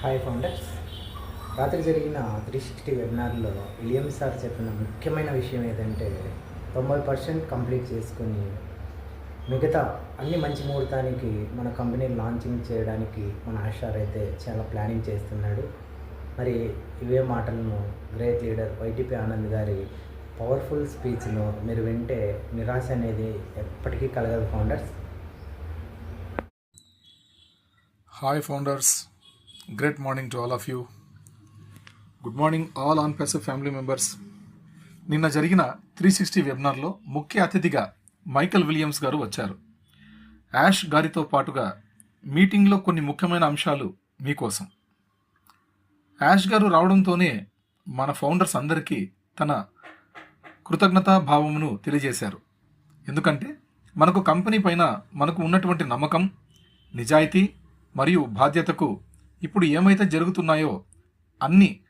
Hi founders రాత్రి జరిగిన three sixty వెబినార్లో విలియం సార్ చెప్పిన ముఖ్యమైన విషయం ఏదంటే తొంభై పర్సెంట్ కంప్లీట్ చేసుకుని మిగతా అన్ని మంచి ముహూర్తానికి మన కంపెనీ లాంచింగ్ చేయడానికి మన ఆషార్ అయితే చాలా ప్లానింగ్ చేస్తున్నాడు. మరి ఇవే మాటలను గ్రేట్ లీడర్ వైటీపీ ఆనంద్ గారి పవర్ఫుల్ స్పీచ్ను మీరు వింటే నిరాశ అనేది ఎప్పటికీ కలగదు founders. Hi founders. Great morning to all of you. Good morning all on passive family members నిన్న జరిగిన త్రీ సిక్స్టీ వెబినార్లో ముఖ్య అతిథిగా మైకల్ విలియమ్స్ గారు వచ్చారు. యాష్ గారితో పాటుగా మీటింగ్లో కొన్ని ముఖ్యమైన అంశాలు మీకోసం. యాష్ గారు రావడంతోనే మన ఫౌండర్స్ అందరికీ తన కృతజ్ఞతా భావమును తెలియజేశారు. ఎందుకంటే మనకు కంపెనీ పైన మనకు ఉన్నటువంటి నమ్మకం నిజాయితీ మరియు బాధ్యతకు ఇప్పుడు ఏమైతే జరుగుతున్నాయో అన్నీ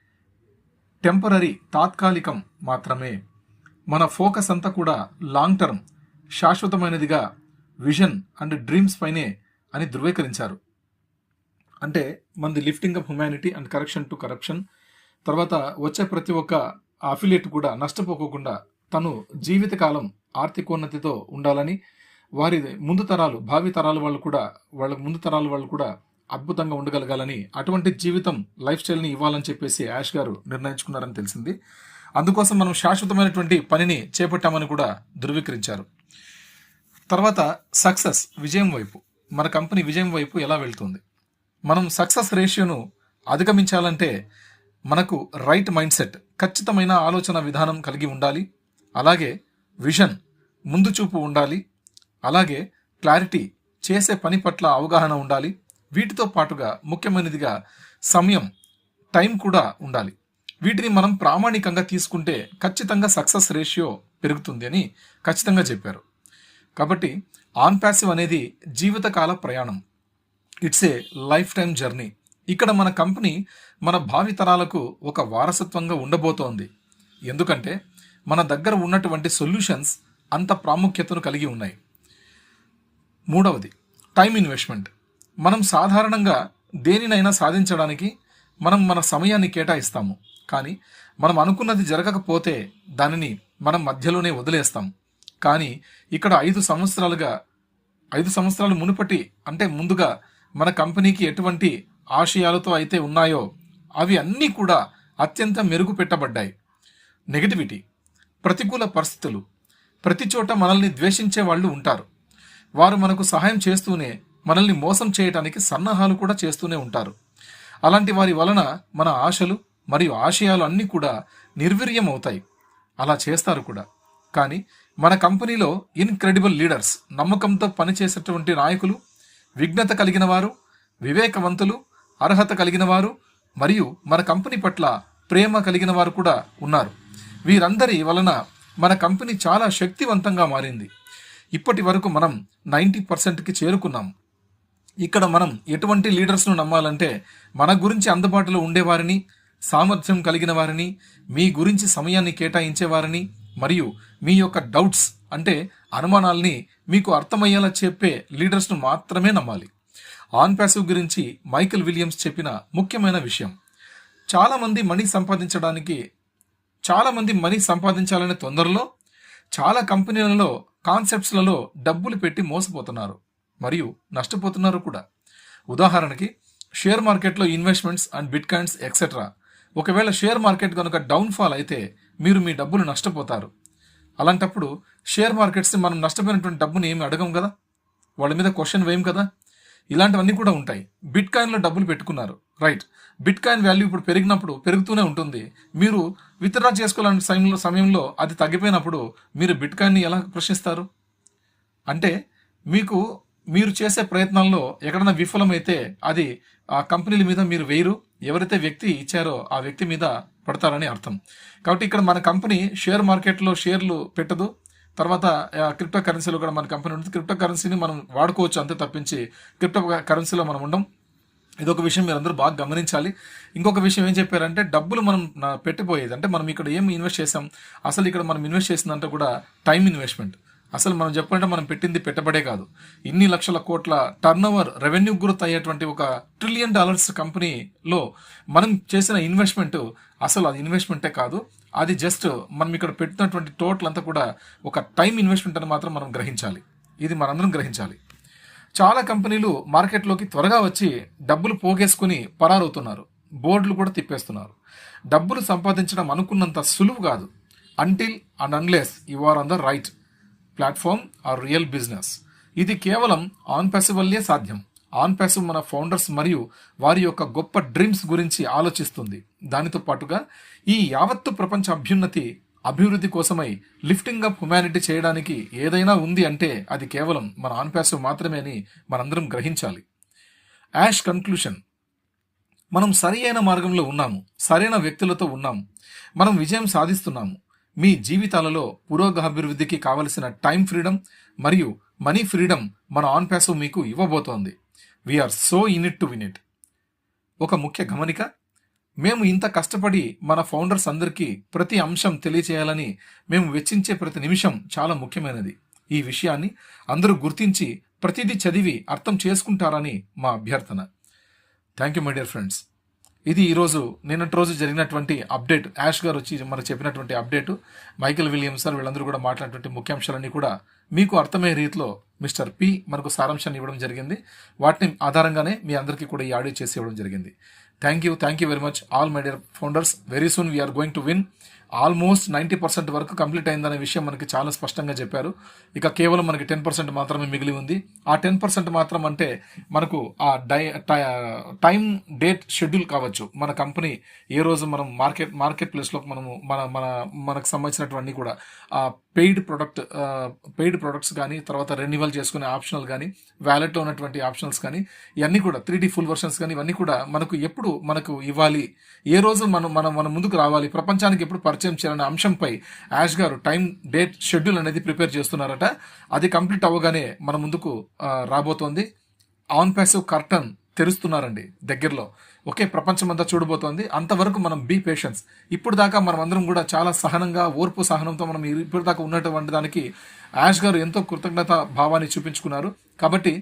టెంపరీ తాత్కాలికం మాత్రమే. మన ఫోకస్ అంతా కూడా లాంగ్ టర్మ్ శాశ్వతమైనదిగా విజన్ అండ్ డ్రీమ్స్ పైనే అని ధృవీకరించారు. అంటే మనది lifting up humanity and correction to corruption. తర్వాత వచ్చే ప్రతి ఒక్క అఫిలియేట్ కూడా నష్టపోకోకుండా తను జీవితకాలం ఆర్థికోన్నతితో ఉండాలని వారి ముందు తరాలు భావి తరాల వాళ్ళు కూడా వాళ్ళ ముందు తరాల వాళ్ళు కూడా అద్భుతంగా ఉండగలగాలని అటువంటి జీవితం లైఫ్ స్టైల్ని ఇవ్వాలని చెప్పేసి యాష్ గారు నిర్ణయించుకున్నారని తెలిసింది. అందుకోసం మనం శాశ్వతమైనటువంటి పనిని చేపట్టామని కూడా ధృవీకరించారు. తర్వాత సక్సెస్ విజయం వైపు మన కంపెనీ విజయం వైపు ఎలా వెళ్తుంది? మనం సక్సెస్ రేషియోను అధిగమించాలంటే మనకు రైట్ మైండ్ సెట్ ఖచ్చితమైన ఆలోచన విధానం కలిగి ఉండాలి. అలాగే విజన్ ముందు చూపు ఉండాలి. అలాగే క్లారిటీ చేసే పని పట్ల అవగాహన ఉండాలి. వీటితో పాటుగా ముఖ్యమైనదిగా సమయం టైం కూడా ఉండాలి. వీటిని మనం ప్రామాణికంగా తీసుకుంటే ఖచ్చితంగా సక్సెస్ రేషియో పెరుగుతుంది అని ఖచ్చితంగా చెప్పారు. కాబట్టి ఆన్ ప్యాసివ్ అనేది జీవితకాల ప్రయాణం. It's a life time journey ఇక్కడ మన కంపెనీ మన భావితరాలకు ఒక వారసత్వంగా ఉండబోతోంది. ఎందుకంటే మన దగ్గర ఉన్నటువంటి సొల్యూషన్స్ అంత ప్రాముఖ్యతను కలిగి ఉన్నాయి. మూడవది టైం ఇన్వెస్ట్మెంట్. మనం సాధారణంగా దేనినైనా సాధించడానికి మనం మన సమయాన్ని కేటాయిస్తాము. కానీ మనం అనుకున్నది జరగకపోతే దానిని మనం మధ్యలోనే వదిలేస్తాం. కానీ ఇక్కడ ఐదు సంవత్సరాలుగా ఐదు సంవత్సరాలు మునుపటి అంటే ముందుగా మన కంపెనీకి ఎటువంటి ఆశయాలతో అయితే ఉన్నాయో అవి అన్నీ కూడా అత్యంత మెరుగు పెట్టబడ్డాయి నెగటివిటీ ప్రతికూల పరిస్థితులు ప్రతి చోట మనల్ని ద్వేషించే వాళ్ళు ఉంటారు. వారు మనకు సహాయం చేస్తూనే మనల్ని మోసం చేయటానికి సన్నాహాలు కూడా చేస్తూనే ఉంటారు. అలాంటి వారి వలన మన ఆశలు మరియు ఆశయాలు అన్నీ కూడా నిర్వీర్యం అవుతాయి అలా చేస్తారు కూడా. కానీ మన కంపెనీలో ఇన్క్రెడిబుల్ లీడర్స్ నమ్మకంతో పనిచేసేటువంటి నాయకులు విఘ్నత కలిగిన వారు వివేకవంతులు అర్హత కలిగిన వారు మరియు మన కంపెనీ పట్ల ప్రేమ కలిగిన వారు కూడా ఉన్నారు. వీరందరి వలన మన కంపెనీ చాలా శక్తివంతంగా మారింది. ఇప్పటి వరకు మనం నైంటీ పర్సెంట్కి చేరుకున్నాం. ఇక్కడ మనం ఎటువంటి లీడర్స్ను నమ్మాలంటే మన గురించి అందుబాటులో ఉండేవారిని సామర్థ్యం కలిగిన వారిని మీ గురించి సమయాన్ని కేటాయించేవారిని మరియు మీ యొక్క డౌట్స్ అంటే అనుమానాల్ని మీకు అర్థమయ్యేలా చెప్పే లీడర్స్ను మాత్రమే నమ్మాలి. ఆన్ ప్యాసివ్ గురించి మైకేల్ విలియమ్స్ చెప్పిన ముఖ్యమైన విషయం. చాలామంది మనీ సంపాదించడానికి చాలామంది మనీ సంపాదించాలనే తొందరలో చాలా కంపెనీలలో కాన్సెప్ట్స్లలో డబ్బులు పెట్టి మోసపోతున్నారు. మరియు నష్టపోతున్నారు కూడా. ఉదాహరణకి షేర్ మార్కెట్లో investments and bitcoins etcetera ఒకవేళ షేర్ మార్కెట్ కనుక డౌన్ఫాల్ అయితే మీరు మీ డబ్బులు నష్టపోతారు. అలాంటప్పుడు షేర్ మార్కెట్స్ మనం నష్టపోయినటువంటి డబ్బుని ఏమి అడగం కదా? వాళ్ళ మీద క్వశ్చన్ వేయం కదా? ఇలాంటివన్నీ కూడా ఉంటాయి. బిట్ కాయిన్లో డబ్బులు పెట్టుకున్నారు. రైట్. బిట్ కాయిన్ వాల్యూ ఇప్పుడు పెరిగినప్పుడు పెరుగుతూనే ఉంటుంది. మీరు విత్డ్రా చేసుకోవాలని సమయంలో సమయంలో అది తగ్గిపోయినప్పుడు మీరు బిట్ కాయిన్ని ఎలా ప్రశ్నిస్తారు? అంటే మీకు మీరు చేసే ప్రయత్నాల్లో ఎక్కడైనా విఫలమైతే అది ఆ కంపెనీల మీద మీరు వేయరు. ఎవరైతే వ్యక్తి ఇచ్చారో ఆ వ్యక్తి మీద పడతారని అర్థం. కాబట్టి ఇక్కడ మన కంపెనీ షేర్ మార్కెట్లో షేర్లు పెట్టదు. తర్వాత క్రిప్టో కరెన్సీలో కూడా మన కంపెనీ ఉంటుంది. క్రిప్టో కరెన్సీని మనం వాడుకోవచ్చు అంతే తప్పించి క్రిప్టో కరెన్సీలో మనం ఉండం. ఇదొక విషయం మీరు అందరూ బాగా గమనించాలి. ఇంకొక విషయం ఏం చెప్పారంటే డబ్బులు మనం పెట్టిపోయేది. అంటే మనం ఇక్కడ ఏం ఇన్వెస్ట్ చేసాం? అసలు ఇక్కడ మనం ఇన్వెస్ట్ చేసిందంటే కూడా టైం ఇన్వెస్ట్మెంట్ అసలు మనం చెప్పాలంటే మనం పెట్టింది పెట్టబడే కాదు. ఇన్ని లక్షల కోట్ల టర్న్ ఓవర్ రెవెన్యూ గ్రోత్ అయ్యేటువంటి ఒక ట్రిలియన్ డాలర్స్ కంపెనీలో మనం చేసిన ఇన్వెస్ట్మెంట్ అసలు అది ఇన్వెస్ట్మెంటే కాదు. అది జస్ట్ మనం ఇక్కడ పెట్టినటువంటి టోటల్ అంతా కూడా ఒక టైం ఇన్వెస్ట్మెంట్ అని మాత్రం మనం గ్రహించాలి. ఇది మనందరం గ్రహించాలి. చాలా కంపెనీలు మార్కెట్లోకి త్వరగా వచ్చి డబ్బులు పోగేసుకుని పరారవుతున్నారు. బోర్డులు కూడా తిప్పేస్తున్నారు. డబ్బులు సంపాదించడం అనుకున్నంత సులువు కాదు. Until and unless you are on the right platform or real business. ఇది కేవలం ఆన్ ప్యాసివ్ వల్లే సాధ్యం. ఆన్ ప్యాసివ్ మన ఫౌండర్స్ మరియు వారి యొక్క గొప్ప డ్రీమ్స్ గురించి ఆలోచిస్తుంది. దానితో పాటుగా ఈ యావత్తు ప్రపంచ అభ్యున్నతి అభివృద్ధి కోసమై లిఫ్టింగ్ అప్ హ్యుమానిటీ చేయడానికి ఏదైనా ఉంది అంటే అది కేవలం మన ఆన్ ప్యాసివ్ మాత్రమే అని మనందరం గ్రహించాలి. As conclusion. మనం సరి అయిన మార్గంలో ఉన్నాము. సరైన వ్యక్తులతో ఉన్నాము. మనం విజయం సాధిస్తున్నాము. మీ జీవితాలలో పురోగభివృద్ధికి కావలసిన టైం ఫ్రీడమ్ మరియు మనీ ఫ్రీడమ్ మన ఆన్ ప్యాసివ్ మీకు ఇవ్వబోతోంది. We're so in it to win it ఒక ముఖ్య గమనిక మేము ఇంత కష్టపడి మన ఫౌండర్స్ అందరికీ ప్రతి అంశం తెలియచేయాలని మేము వెచ్చించే ప్రతి నిమిషం చాలా ముఖ్యమైనది. ఈ విషయాన్ని అందరూ గుర్తించి ప్రతిదీ చదివి అర్థం చేసుకుంటారని మా అభ్యర్థన. Thank you my dear friends ఇది ఈరోజు నిన్నటి రోజు జరిగినటువంటి అప్డేట్. యాష్ గారు వచ్చి మనకు చెప్పినటువంటి అప్డేట్. మైకేల్ విలియమ్స్ సార్ వీళ్ళందరూ కూడా మాట్లాడినటువంటి ముఖ్యాంశాలన్నీ కూడా మీకు అర్థమయ్యే రీతిలో మిస్టర్ పి మనకు సారాంశాన్ని ఇవ్వడం జరిగింది. వాటిని ఆధారంగానే మీ అందరికీ కూడా ఈ ఆడియో చేసి ఇవ్వడం జరిగింది. Thank you thank you very much all my dear founders. Very soon we're going to win. Almost ninety percent వరకు కంప్లీట్ అయిందనే విషయం మనకి చాలా స్పష్టంగా చెప్పారు. ఇక కేవలం మనకి టెన్ పర్సెంట్ మాత్రమే మిగిలి ఉంది. ఆ టెన్ పర్సెంట్ మాత్రం అంటే మనకు ఆ డై టైం డేట్ షెడ్యూల్ కావచ్చు. మన కంపెనీ ఏ రోజు మనం మార్కెట్ మార్కెట్ ప్లేస్లో మనము మన మన మనకు సంబంధించినటువంటి కూడా. ఆ పెయిడ్ ప్రొడక్ట్ పెయిడ్ ప్రొడక్ట్స్ కానీ తర్వాత రెన్యువల్ చేసుకునే ఆప్షనల్ కానీ వ్యాలెట్లో ఉన్నటువంటి ఆప్షనల్స్ కానీ ఇవన్నీ కూడా త్రీ డీ ఫుల్ వర్షన్స్ కానీ ఇవన్నీ కూడా మనకు ఎప్పుడు మనకు ఇవ్వాలి ఏ రోజు మనం మనం మన ముందుకు రావాలి ప్రపంచానికి ఎప్పుడు పరిచయం చేయాలనే అంశంపై యాష్ గారు టైం డేట్ షెడ్యూల్ అనేది ప్రిపేర్ చేస్తున్నారట. అది కంప్లీట్ అవ్వగానే మన ముందుకు రాబోతోంది. ఆన్ ప్యాసివ్ కర్టన్ తెరుస్తున్నారండి దగ్గరలో. ఒకే ప్రపంచం అంతా చూడబోతోంది. అంతవరకు మనం బీ పేషెన్స్ ఇప్పుడు దాకా మనం అందరం కూడా చాలా సహనంగా ఓర్పు సహనంతో మనం ఇప్పుడు దాకా ఉన్నటువంటి దానికి యాష్ గారు ఎంతో కృతజ్ఞత భావాన్ని చూపించుకున్నారు. కాబట్టి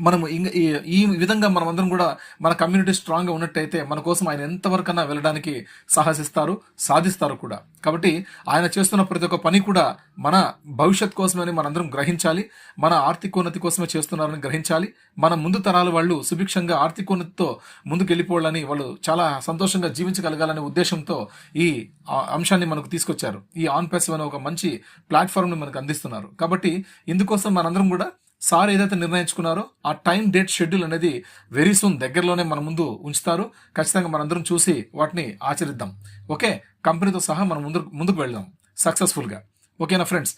మనం ఈ- ఈ విధంగా మనం అందరం కూడా మన కమ్యూనిటీ స్ట్రాంగ్గా ఉన్నట్టయితే మన కోసం ఆయన ఎంతవరకన్నా వెళ్ళడానికి సాహసిస్తారు సాధిస్తారు కూడా. కాబట్టి ఆయన చేస్తున్న ప్రతి ఒక్క పని కూడా మన భవిష్యత్ కోసమని మనందరం గ్రహించాలి మన ఆర్థికోన్నతి కోసమే చేస్తున్నారని గ్రహించాలి మన ముందు తరాల వాళ్ళు సుభిక్షంగా ఆర్థికోన్నతితో ముందుకు వెళ్ళిపోవాలని వాళ్ళు చాలా సంతోషంగా జీవించగలగాలనే ఉద్దేశంతో ఈ అంశాన్ని మనకు తీసుకొచ్చారు. ఈ ఆన్ ప్యాసివ్ అనే ఒక మంచి ప్లాట్ఫామ్ని మనకు అందిస్తున్నారు. కాబట్టి ఇందుకోసం మనందరం కూడా సార్ ఏదైతే నిర్ణయించుకున్నారో ఆ టైం డేట్ షెడ్యూల్ అనేది వెరీ సూన్ దగ్గరలోనే మన ముందు ఉంచుతారు. ఖచ్చితంగా మనందరం చూసి వాటిని ఆచరిద్దాం. ఓకే? కంపెనీతో సహా మనం ముందు ముందుకు వెళ్దాం. సక్సెస్ఫుల్గా. ఓకేనా ఫ్రెండ్స్?